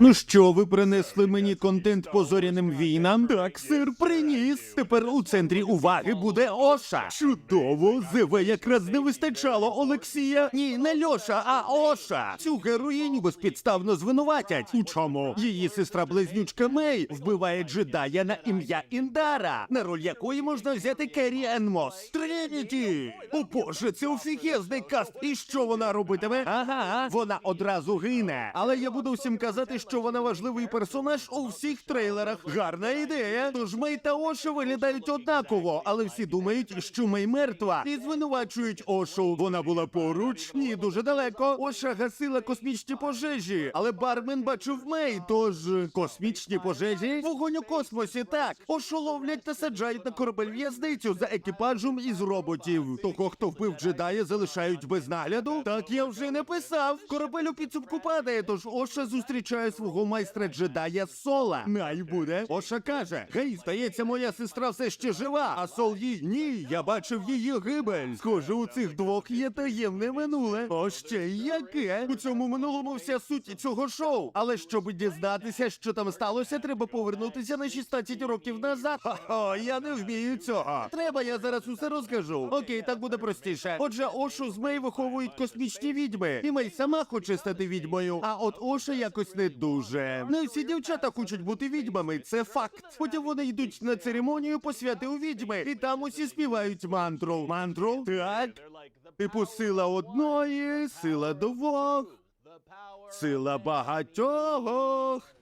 Ну що, ви принесли мені контент по зоряним війнам? Так, сир приніс. Тепер у центрі уваги буде Оша. Чудово, ЗВ якраз не вистачало Олексія. Ні, не Льоша, а Оша. Цю героїню безпідставно звинуватять. У чому? Її сестра близнючка Мей вбиває джедая на ім'я Індара, на роль якої можна взяти Керрі Енмос. Трініті! О боже, це офігезний каст. І що вона робитиме? Ага, вона одразу гине. Але я буду всім казати, що вона важливий персонаж у всіх трейлерах. Гарна ідея. Тож Мей та Оша виглядають однаково, але всі думають, що Мей мертва. І звинувачують Ошу. Вона була поруч. Ні, дуже далеко. Оша гасила космічні пожежі, але бармен бачив Мей. Тож космічні пожежі? Вогонь у космосі, так. Ошу ловлять та саджають на корабель в'язницю за екіпажем із роботів. Того, хто вбив джедая, залишають без нагляду. Так я вже не писав. Корабель у підсумку падає, тож Оша зустрічає свого майстра джедая Сола. Най буде. Оша каже: Гей, здається, моя сестра все ще жива. А Сол їй ні, я бачив її гибель. Схоже, у цих двох є таємне минуле. О, ще яке. У цьому минулому вся суть цього шоу. Але щоб дізнатися, що там сталося, треба повернутися на 16 років назад. Хо-хо, я не вмію цього. Треба, я зараз усе розкажу. Окей, так буде простіше. Отже, Ошу з Мей виховують космічні відьми. І Мей сама хоче стати відьмою. А от Оша якось не дуже. Не всі дівчата хочуть бути відьмами, це факт. Потім вони йдуть на церемонію посвяти у відьми, і там усі співають мантру. Мантру? Так. Типу сила одної, сила двох, сила багатьох.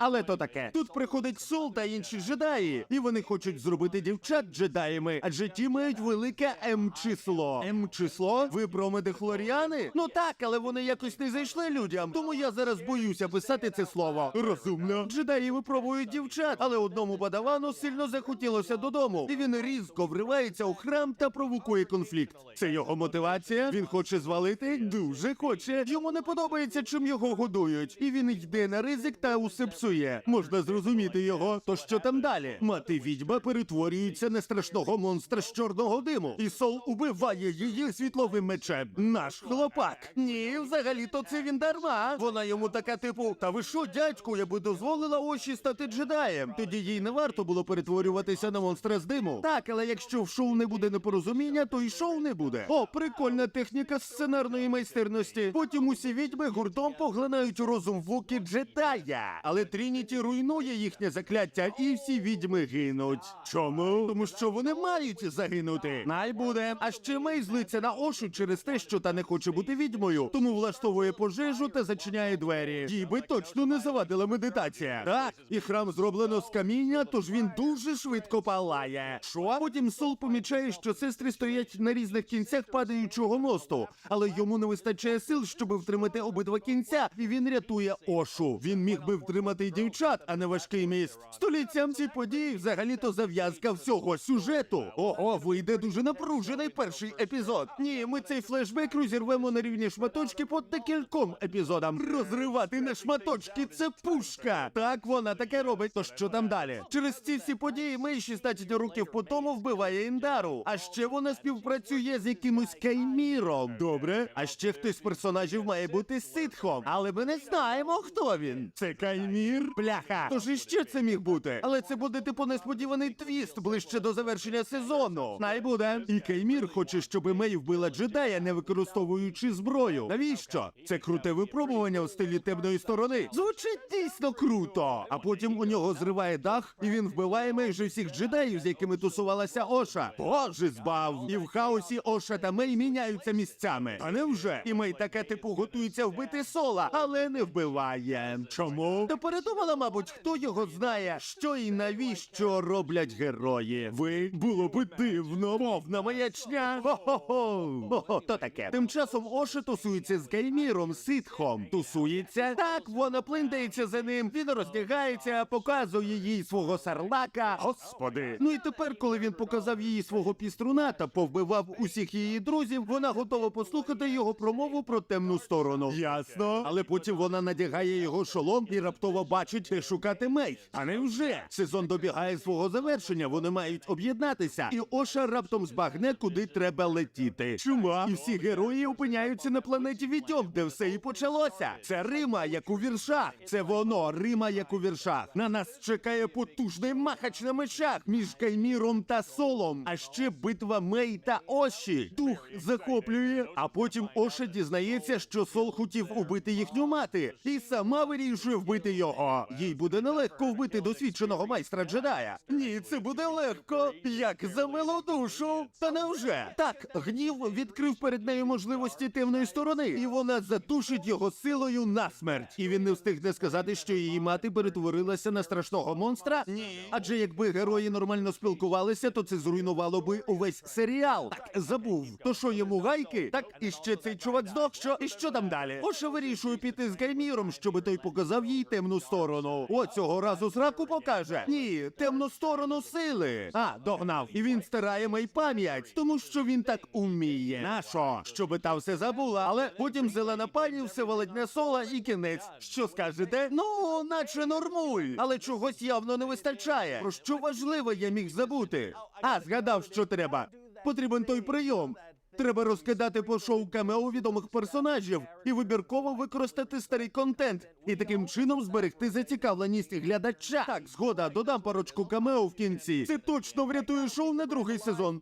Але то таке. Тут приходить Сол та інші джедаї, і вони хочуть зробити дівчат джедаями, адже ті мають велике М-число. М-число? Ви про медихлоріани? Ну так, але вони якось не зайшли людям. Тому я зараз боюся писати це слово. Розумно. Джедаї випробують дівчат, але одному падавану сильно захотілося додому, і він різко вривається у храм та провокує конфлікт. Це його мотивація. Він хоче звалити? Дуже хоче. Йому не подобається, чим його годують, і він йде на ризик та усе псує. Можна зрозуміти його. То що там далі? Мати відьма перетворюється на страшного монстра з чорного диму, і Сол убиває її світловим мечем. Наш хлопак. Ні, взагалі-то це він дарма. Вона йому така, типу, та ви що, дядьку, я би дозволила очі стати джедаєм. Тоді їй не варто було перетворюватися на монстра з диму. Так, але якщо в шоу не буде непорозуміння, то і шоу не буде. О, прикольна техніка сценарної майстерності. Потім усі відьми гуртом поглинають розум вуки джедая. Але Трініті руйнує їхнє закляття, і всі відьми гинуть. Чому? Тому що вони мають загинути. Най буде. А ще Мей злиться на Ошу через те, що та не хоче бути відьмою, тому влаштовує пожежу та зачиняє двері. Їй би точно не завадила медитація. Так, і храм зроблено з каміння, тож він дуже швидко палає. Що? Потім Сол помічає, що сестри стоять на різних кінцях падаючого мосту, але йому не вистачає сил, щоб втримати обидва кінця, і він рятує Ошу. Він міг би втримати й дівчат, а не важкий міст. Століттям ці події взагалі-то зав'язка всього сюжету. Ого, вийде дуже напружений перший епізод. Ні, ми цей флешбек розірвемо на рівні шматочки по декільком епізодам. Розривати на шматочки це пушка. Так вона таке робить. То що там далі? Через ці всі події ми 16 років по тому вбиває Індару. А ще вона співпрацює з якимось Кайміром. Добре. А ще хтось з персонажів має бути ситхом. Але ми не знаємо, хто він. Це Каймір? Бляха. Тож іще це міг бути. Але це буде типу несподіваний твіст ближче до завершення сезону. Най буде. І Каймір хоче, щоб Мей вбила джедая, не використовуючи зброю. Навіщо? Це круте випробування у стилі темної сторони. Звучить дійсно круто. А потім у нього зриває дах, і він вбиває майже всіх джедаїв, з якими тусувалася Оша. Боже збав! І в хаосі Оша та Мей міняються місцями. А невже? І Мей таке типу готується вбити сола, але не вбиває. Чому? Та передумала, мабуть, хто його знає, що і навіщо роблять герої. Ви було би дивно, мовна маячня. Хо-хо-хо. Хо-хо, то таке. Тим часом Оша тусується з Кайміром Ситхом. Тусується? Так, вона плиндається за ним. Він роздягається, показує їй свого сарлака. Господи. Ну і тепер, коли він показав їй свого піструна та повбивав усіх її друзів, вона готова послухати його промову про темну сторону. Ясно. Але потім вона надягає його шолом і раптово бачить. Побачить, де шукати Мей. А не вже сезон добігає свого завершення. Вони мають об'єднатися, і Оша раптом збагне, куди треба летіти. Чума, і всі герої опиняються на планеті Відьом, де все і почалося. Це Рима, як у віршах. Це воно, Рима, як у віршах. На нас чекає потужний махач на мечах між Кайміром та Солом. А ще битва Мей та Оші. Дух захоплює. А потім Оша дізнається, що Сол хотів убити їхню мати, і сама вирішує вбити його. Їй буде нелегко вбити досвідченого майстра джедая. Ні, це буде легко, як за душу. Та невже? Так, гнів відкрив перед нею можливості темної сторони, і вона задушить його силою насмерть. І він не встигне сказати, що її мати перетворилася на страшного монстра. Ні. Адже якби герої нормально спілкувалися, то це зруйнувало би увесь серіал. Так, забув. То що йому гайки? Так, і ще цей чувак здох, що і що там далі? Оша вирішує піти з Гайміром, щоб той показав їй темну сторону. О, цього разу зраку покаже. Ні, темну сторону сили. А, догнав. І він стирає мій пам'ять, тому що він так уміє. Нашо? Щоби та все забула, але потім зелена пані все валить на сола і кінець. Що скажете? Ну, наче нормуль, але чогось явно не вистачає. Про що важливе я міг забути? А, згадав, що треба. Потрібен той прийом. Треба розкидати по шоу камео відомих персонажів і вибірково використати старий контент, і таким чином зберегти зацікавленість глядача. Так, згода, додам парочку камео в кінці. Це точно врятує шоу на другий сезон.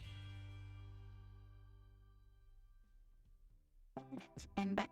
and back.